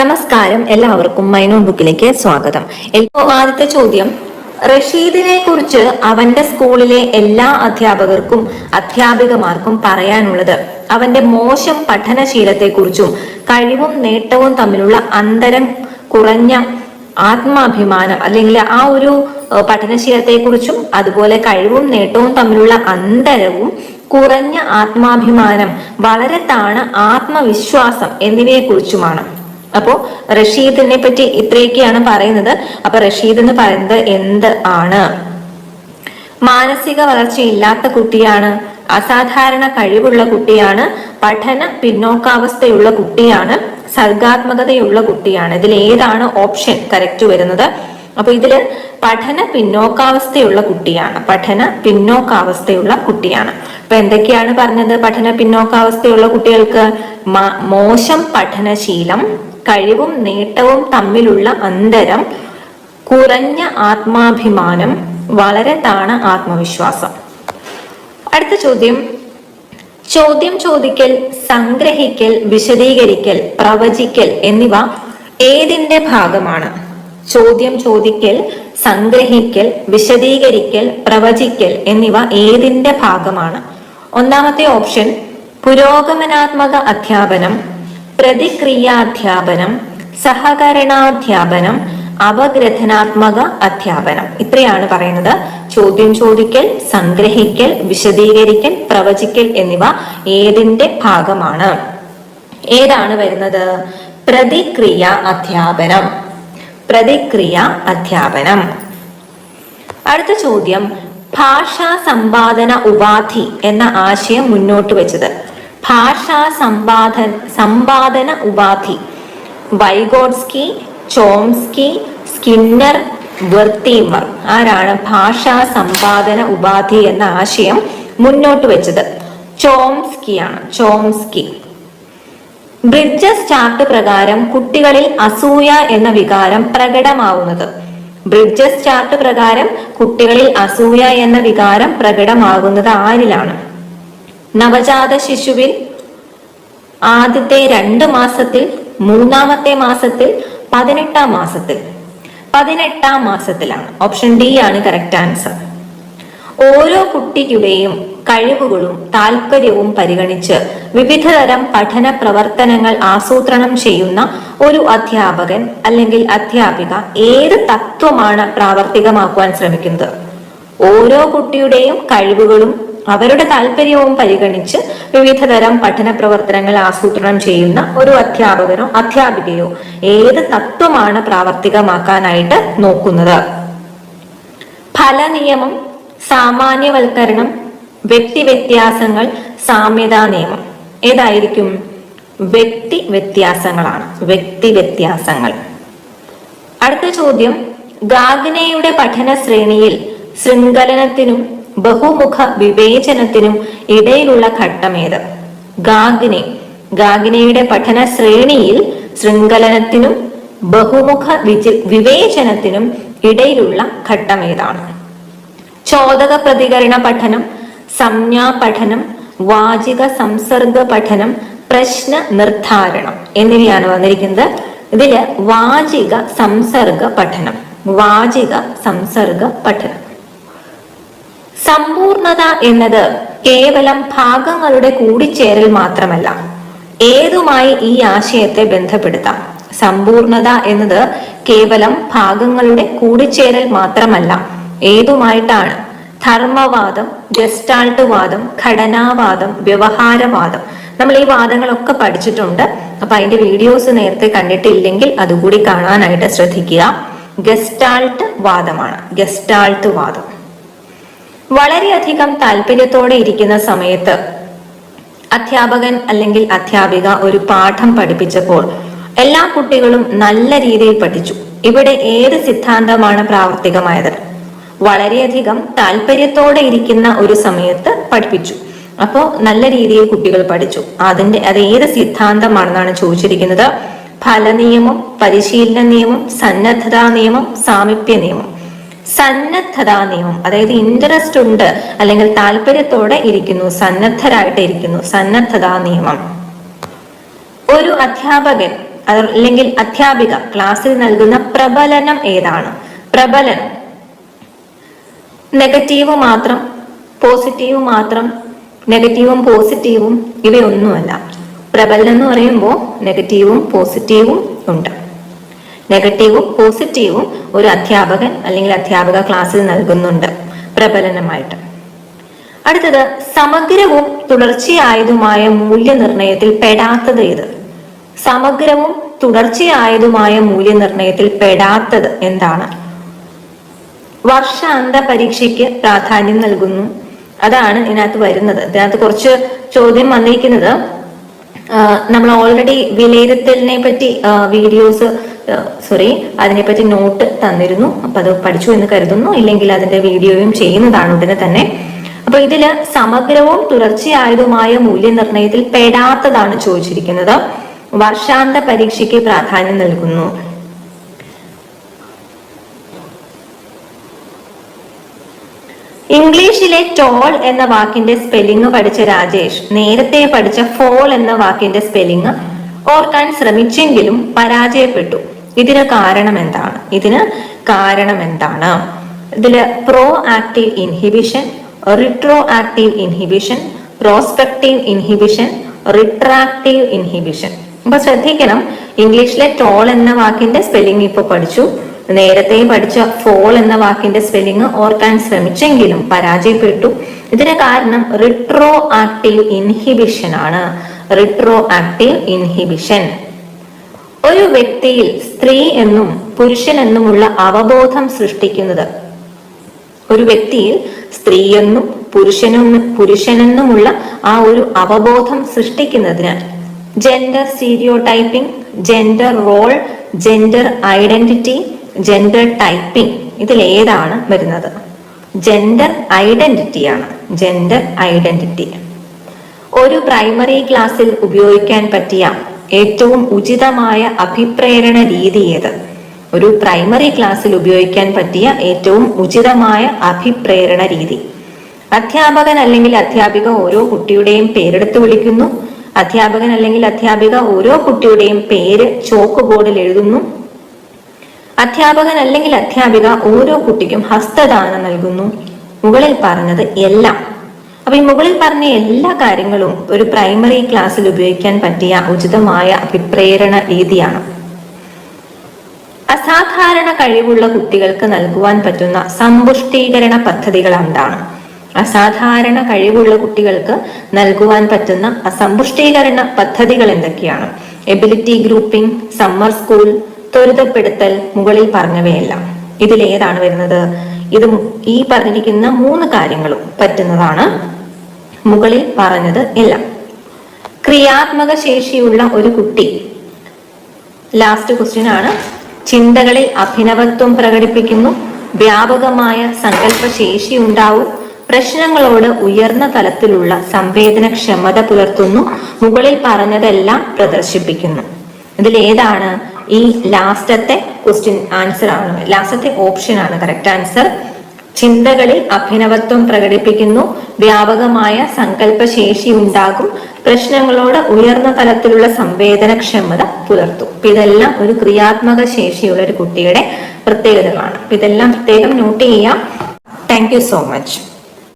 നമസ്കാരം. എല്ലാവർക്കും മൈനോൺ ബുക്കിലേക്ക് സ്വാഗതം. ആദ്യത്തെ ചോദ്യം. റഷീദിനെ കുറിച്ച് അവന്റെ സ്കൂളിലെ എല്ലാ അധ്യാപകർക്കും അധ്യാപികമാർക്കും പറയാനുള്ളത് അവന്റെ മോശം പഠനശീലത്തെക്കുറിച്ചും കഴിവും നേട്ടവും തമ്മിലുള്ള അന്തരം കുറഞ്ഞ ആത്മാഭിമാനം അല്ലെങ്കിൽ ആ ഒരു പഠനശീലത്തെ പഠനശീലത്തെക്കുറിച്ചും അതുപോലെ കഴിവും നേട്ടവും തമ്മിലുള്ള അന്തരവും കുറഞ്ഞ ആത്മാഭിമാനം വളരെ താണ ആത്മവിശ്വാസം എന്നിവയെക്കുറിച്ചുമാണ്. അപ്പോ റഷീദിനെ പറ്റി ഇത്രയൊക്കെയാണ് പറയുന്നത്. അപ്പൊ റഷീദ് എന്ന് പറയുന്നത് എന്ത് ആണ്? മാനസിക വളർച്ചയില്ലാത്ത കുട്ടിയാണ് അസാധാരണ കഴിവുള്ള കുട്ടിയാണ് പഠന പിന്നോക്കാവസ്ഥയുള്ള കുട്ടിയാണ് സർഗാത്മകതയുള്ള കുട്ടിയാണ്. ഇതിൽ ഏതാണ് ഓപ്ഷൻ? കറക്റ്റ് വരുന്നത്. അപ്പൊ ഇതിൽ പഠന പിന്നോക്കാവസ്ഥയുള്ള കുട്ടിയാണ് പഠന പിന്നോക്കാവസ്ഥയുള്ള കുട്ടിയാണ്. അപ്പൊ എന്തൊക്കെയാണ് പറഞ്ഞത് പഠന പിന്നോക്കാവസ്ഥയുള്ള കുട്ടികൾക്ക്? മോശം പഠനശീലം കഴിവും നേട്ടവും തമ്മിലുള്ള അന്തരം കുറഞ്ഞ ആത്മാഭിമാനം വളരെ താണ ആത്മവിശ്വാസം. അടുത്ത ചോദ്യം. ചോദ്യം ചോദിക്കൽ സംഗ്രഹിക്കൽ വിശദീകരിക്കൽ പ്രവചിക്കൽ എന്നിവ ഏതിന്റെ ഭാഗമാണ്? ചോദ്യം ചോദിക്കൽ സംഗ്രഹിക്കൽ വിശദീകരിക്കൽ പ്രവചിക്കൽ എന്നിവ ഏതിന്റെ ഭാഗമാണ്? ഒന്നാമത്തെ ഓപ്ഷൻ പുരോഗമനാത്മക അധ്യാപനം. പ്രതിക്രിയാധ്യാപനം സഹകരണാധ്യാപനം അപഗ്രഥനാത്മക അധ്യാപനം. ഇത്രയാണ് പറയുന്നത്. ചോദ്യം ചോദിക്കൽ സംഗ്രഹിക്കൽ വിശദീകരിക്കൽ പ്രവചിക്കൽ എന്നിവ ഏതിന്റെ ഭാഗമാണ്? ഏതാണ് വരുന്നത്? പ്രതിക്രിയ അധ്യാപനം. പ്രതിക്രിയ അധ്യാപനം. അടുത്ത ചോദ്യം ഭാഷാ സമ്പാദന ഉപാധി എന്ന ആശയം മുന്നോട്ട് വെച്ചത്. ഭാഷാ സമ്പാദ സമ്പാദന ഉപാധി. വൈഗോഡ്സ്കി ചോംസ്കി സ്കിന്നർ വെർത്തീമർ ആരാണ് ഭാഷാ സമ്പാദന ഉപാധി എന്ന ആശയം മുന്നോട്ട് വെച്ചത്? ചോംസ്കിയാണ്. ചോംസ്കി. ബ്രിഡ്ജസ് ചാർട്ട് പ്രകാരം കുട്ടികളിൽ അസൂയ എന്ന വികാരം പ്രകടമാവുന്നത്. ബ്രിഡ്ജസ് ചാർട്ട് പ്രകാരം കുട്ടികളിൽ അസൂയ എന്ന വികാരം പ്രകടമാകുന്നത് ആരിലാണ്? നവജാത ശിശുവിൽ ആദ്യത്തെ രണ്ട് മാസത്തിൽ മൂന്നാമത്തെ മാസത്തിൽ പതിനെട്ടാം മാസത്തിൽ. പതിനെട്ടാം മാസത്തിലാണ്. ഓപ്ഷൻ ഡി ആണ് കറക്റ്റ് ആൻസർ ഓരോ കുട്ടിയുടെയും കഴിവുകളും താല്പര്യവും പരിഗണിച്ച് വിവിധതരം പഠന പ്രവർത്തനങ്ങൾ ആസൂത്രണം ചെയ്യുന്ന ഒരു അധ്യാപകൻ അല്ലെങ്കിൽ അധ്യാപിക ഏത് തത്വമാണ് പ്രാവർത്തികമാക്കുവാൻ ശ്രമിക്കുന്നത്? ഓരോ കുട്ടിയുടെയും കഴിവുകളും അവരുടെ താല്പര്യവും പരിഗണിച്ച് വിവിധതരം പഠന പ്രവർത്തനങ്ങൾ ആസൂത്രണം ചെയ്യുന്ന ഒരു അധ്യാപകനോ അധ്യാപികയോ ഏത് തത്വമാണ് പ്രാവർത്തികമാക്കാനായിട്ട് നോക്കുന്നത്? ഫലനിയമം സാമാന്യവൽക്കരണം വ്യക്തി വ്യത്യാസങ്ങൾ സാമ്യതാ നിയമം. ഏതായിരിക്കും? വ്യക്തി വ്യത്യാസങ്ങളാണ് വ്യക്തി വ്യത്യാസങ്ങൾ അടുത്ത ചോദ്യം ഗാഗ്നയുടെ പഠന ശ്രേണിയിൽ ശൃംഖലനത്തിനും ബഹുമുഖ വിവേചനത്തിനും ഇടയിലുള്ള ഘട്ടമേത്. ഗാഗിനെ ഗാഗിനയുടെ പഠന ശ്രേണിയിൽ ശൃംഖലനത്തിനും ബഹുമുഖ വിജ- വിവേചനത്തിനും ഇടയിലുള്ള ഘട്ടമേതാണ്. ചോദക പ്രതികരണ പഠനം സംജ്ഞാ പഠനം വാചിക സംസർഗ പഠനം പ്രശ്ന നിർദ്ധാരണം എന്നിവയാണ് വന്നിരിക്കുന്നത്. ഇതിൽ വാചിക സംസർഗ പഠനം വാചിക സംസർഗ പഠനം. സമ്പൂർണത എന്നത് കേവലം ഭാഗങ്ങളുടെ കൂടിച്ചേരൽ മാത്രമല്ല. ഏതുമായി ഈ ആശയത്തെ ബന്ധപ്പെടുത്താം? സമ്പൂർണത എന്നത് കേവലം ഭാഗങ്ങളുടെ കൂടിച്ചേരൽ മാത്രമല്ല. ഏതുമായിട്ടാണ്? ധർമ്മവാദം ഗസ്റ്റാൾട്ട് വാദം ഘടനാവാദം വ്യവഹാരവാദം. നമ്മൾ ഈ വാദങ്ങളൊക്കെ പഠിച്ചിട്ടുണ്ട്. അപ്പൊ അതിന്റെ വീഡിയോസ് നേരത്തെ കണ്ടിട്ടില്ലെങ്കിൽ അതുകൂടി കാണാനായിട്ട് ശ്രദ്ധിക്കുക. ഗസ്റ്റാൾട്ട് വാദമാണ് ഗസ്റ്റാൾട്ട് വാദം വളരെയധികം താല്പര്യത്തോടെ ഇരിക്കുന്ന സമയത്ത് അധ്യാപകൻ അല്ലെങ്കിൽ അധ്യാപിക ഒരു പാഠം പഠിപ്പിച്ചപ്പോൾ എല്ലാ കുട്ടികളും നല്ല രീതിയിൽ പഠിച്ചു. ഇവിടെ ഏത് സിദ്ധാന്തമാണ് പ്രാവർത്തികമായത്? വളരെയധികം താല്പര്യത്തോടെ ഇരിക്കുന്ന ഒരു സമയത്ത് പഠിപ്പിച്ചു. അപ്പോ നല്ല രീതിയിൽ കുട്ടികൾ പഠിച്ചു. അതിന്റെ അത് ഏത് സിദ്ധാന്തമാണെന്നാണ് ചോദിച്ചിരിക്കുന്നത്? ഫലനിയമം പരിശീലന നിയമം സന്നദ്ധതാ നിയമം സാമീപ്യ നിയമം. സന്നദ്ധതാ നിയമം അതായത് ഇൻട്രസ്റ്റ് ഉണ്ട് അല്ലെങ്കിൽ താല്പര്യത്തോടെ ഇരിക്കുന്നു സന്നദ്ധരായിട്ട് ഇരിക്കുന്നു സന്നദ്ധതാ നിയമം ഒരു അധ്യാപകൻ അല്ലെങ്കിൽ അധ്യാപിക ക്ലാസ്സിൽ നൽകുന്ന പ്രബലനം ഏതാണ്? പ്രബലനം നെഗറ്റീവ് മാത്രം പോസിറ്റീവ് മാത്രം നെഗറ്റീവും പോസിറ്റീവും ഇവയൊന്നുമല്ല. പ്രബലനം എന്ന് പറയുമ്പോൾ നെഗറ്റീവും പോസിറ്റീവും ഉണ്ട്. നെഗറ്റീവും പോസിറ്റീവും ഒരു അധ്യാപകൻ അല്ലെങ്കിൽ അധ്യാപക ക്ലാസ്സിൽ നൽകുന്നുണ്ട് പ്രബലനമായിട്ട്. അടുത്തത് സമഗ്രവും തുടർച്ചയായതുമായ മൂല്യനിർണയത്തിൽ പെടാത്തത് ഇത് സമഗ്രവും തുടർച്ചയായതുമായ മൂല്യനിർണയത്തിൽ പെടാത്തത് എന്താണ്? വർഷാന്ത പരീക്ഷയ്ക്ക് പ്രാധാന്യം നൽകുന്നു. അതാണ് ഇതിനകത്ത് വരുന്നത്. ഇതിനകത്ത് കുറച്ച് ചോദ്യം വന്നിരിക്കുന്നത്. നമ്മൾ ഓൾറെഡി വിലയിരുത്തലിനെ പറ്റി വീഡിയോസ് സോറി അതിനെപ്പറ്റി നോട്ട് തന്നിരുന്നു. അപ്പൊ അത് പഠിച്ചു എന്ന് കരുതുന്നു. ഇല്ലെങ്കിൽ അതിന്റെ വീഡിയോയും ചെയ്യുന്നതാണ് ഉടനെ തന്നെ. അപ്പൊ ഇതിൽ സമഗ്രവും തുടർച്ചയായതുമായ മൂല്യനിർണയത്തിൽ പെടാത്തതാണ് ചോദിച്ചിരിക്കുന്നത്. വർഷാന്ത പരീക്ഷയ്ക്ക് പ്രാധാന്യം നൽകുന്നു. ഇംഗ്ലീഷിലെ ടോൾ എന്ന വാക്കിന്റെ സ്പെല്ലിംഗ് പഠിച്ച രാജേഷ് നേരത്തെ പഠിച്ച ഫോൾ എന്ന വാക്കിന്റെ സ്പെല്ലിംഗ് ഓർക്കാൻ ശ്രമിച്ചെങ്കിലും പരാജയപ്പെട്ടു. ഇതിന് കാരണം എന്താണ്? ഇതിന് കാരണം എന്താണ്? ഇതിൽ proactive inhibition retroactive inhibition prospective inhibition retractive inhibition അപ്പൊ ശ്രദ്ധിക്കണം ഇംഗ്ലീഷിലെ ടോൾ എന്ന വാക്കിന്റെ സ്പെല്ലിംഗ് ഇപ്പൊ പഠിച്ചു. നേരത്തെ പഠിച്ച ഫോൾ എന്ന വാക്കിന്റെ സ്പെല്ലിംഗ് ഓർക്കാൻ ശ്രമിച്ചെങ്കിലും പരാജയപ്പെട്ടു. ഇതിന് കാരണം റിട്രോ ആക്റ്റീവ് ഇൻഹിബിഷൻ ആണ്. റിട്രോ ആക്റ്റീവ് ഇൻഹിബിഷൻ ഒരു വ്യക്തിയിൽ സ്ത്രീ എന്നും പുരുഷൻ എന്നുമുള്ള അവബോധം സൃഷ്ടിക്കുന്നത്. ഒരു വ്യക്തിയിൽ സ്ത്രീ എന്നും പുരുഷനും പുരുഷനെന്നുമുള്ള ആ ഒരു അവബോധം സൃഷ്ടിക്കുന്നതിന് gender stereotyping gender role gender identity gender typing ഇതിൽ ഏതാണ് വരുന്നത്? ജെൻഡർ ഐഡന്റിറ്റിയാണ് ജെൻഡർ ഐഡന്റിറ്റി ഒരു പ്രൈമറി ക്ലാസ്സിൽ ഉപയോഗിക്കാൻ പറ്റിയ ഏറ്റവും ഉചിതമായ അഭിപ്രേരണ രീതി ഏത്? ഒരു പ്രൈമറി ക്ലാസ്സിൽ ഉപയോഗിക്കാൻ പറ്റിയ ഏറ്റവും ഉചിതമായ അഭിപ്രേരണ രീതി. അധ്യാപകൻ അല്ലെങ്കിൽ അധ്യാപിക ഓരോ കുട്ടിയുടെയും പേരെടുത്ത് വിളിക്കുന്നു. അധ്യാപകൻ അല്ലെങ്കിൽ അധ്യാപിക ഓരോ കുട്ടിയുടെയും പേര് ചോക്ക് ബോർഡിൽ എഴുതുന്നു. അധ്യാപകൻ അല്ലെങ്കിൽ അധ്യാപിക ഓരോ കുട്ടിക്കും ഹസ്തദാനം നൽകുന്നു. മുകളിൽ പറഞ്ഞത് എല്ലാം. അപ്പൊ ഈ മുകളിൽ പറഞ്ഞ എല്ലാ കാര്യങ്ങളും ഒരു പ്രൈമറി ക്ലാസ്സിൽ ഉപയോഗിക്കാൻ പറ്റിയ ഉചിതമായ അഭിപ്രേരണ രീതിയാണ്. അസാധാരണ കഴിവുള്ള കുട്ടികൾക്ക് നൽകുവാൻ പറ്റുന്ന സമ്പുഷ്ടീകരണ പദ്ധതികൾ എന്താണ്? അസാധാരണ കഴിവുള്ള കുട്ടികൾക്ക് നൽകുവാൻ പറ്റുന്ന അസമ്പുഷ്ടീകരണ പദ്ധതികൾ എന്തൊക്കെയാണ്? എബിലിറ്റി ഗ്രൂപ്പിംഗ് സമ്മർ സ്കൂൾ ത്വരിതപ്പെടുത്തൽ മുകളിൽ പറഞ്ഞവയെല്ലാം. ഇതിലേതാണ് വരുന്നത്? ഇത് ഈ പറഞ്ഞിരിക്കുന്ന മൂന്ന് കാര്യങ്ങളും പറ്റുന്നതാണ് മുകളിൽ പറഞ്ഞത് എല്ലാം. ക്രിയാത്മക ശേഷിയുള്ള ഒരു കുട്ടി. ലാസ്റ്റ് ക്വസ്റ്റ്യൻ ആണ്. ചിന്തകളിൽ അഭിനവത്വം പ്രകടിപ്പിക്കുന്നു. വ്യാപകമായ സങ്കല്പ ശേഷി ഉണ്ടാവും. പ്രശ്നങ്ങളോട് ഉയർന്ന തലത്തിലുള്ള സംവേദനക്ഷമത പുലർത്തുന്നു. മുകളിൽ പറഞ്ഞതെല്ലാം പ്രദർശിപ്പിക്കുന്നു. ഏതാണ്? ഈ ലാസ്റ്റത്തെ ക്വസ്റ്റ്യൻ ആൻസർ ആണ്. ലാസ്റ്റത്തെ ഓപ്ഷൻ ആണ് കറക്റ്റ് ആൻസർ ചിന്തകളിൽ അഭിനവത്വം പ്രകടിപ്പിക്കുന്നു. വ്യാപകമായ സങ്കല്പശേഷി ഉണ്ടാകും. പ്രശ്നങ്ങളോട് ഉയർന്ന തലത്തിലുള്ള സംവേദനക്ഷമത പുലർത്തും. അപ്പൊ ഇതെല്ലാം ഒരു ക്രിയാത്മക ശേഷിയുള്ള ഒരു കുട്ടിയുടെ പ്രത്യേകതകളാണ്. അപ്പൊ ഇതെല്ലാം പ്രത്യേകം നോട്ട് ചെയ്യാം. Thank so much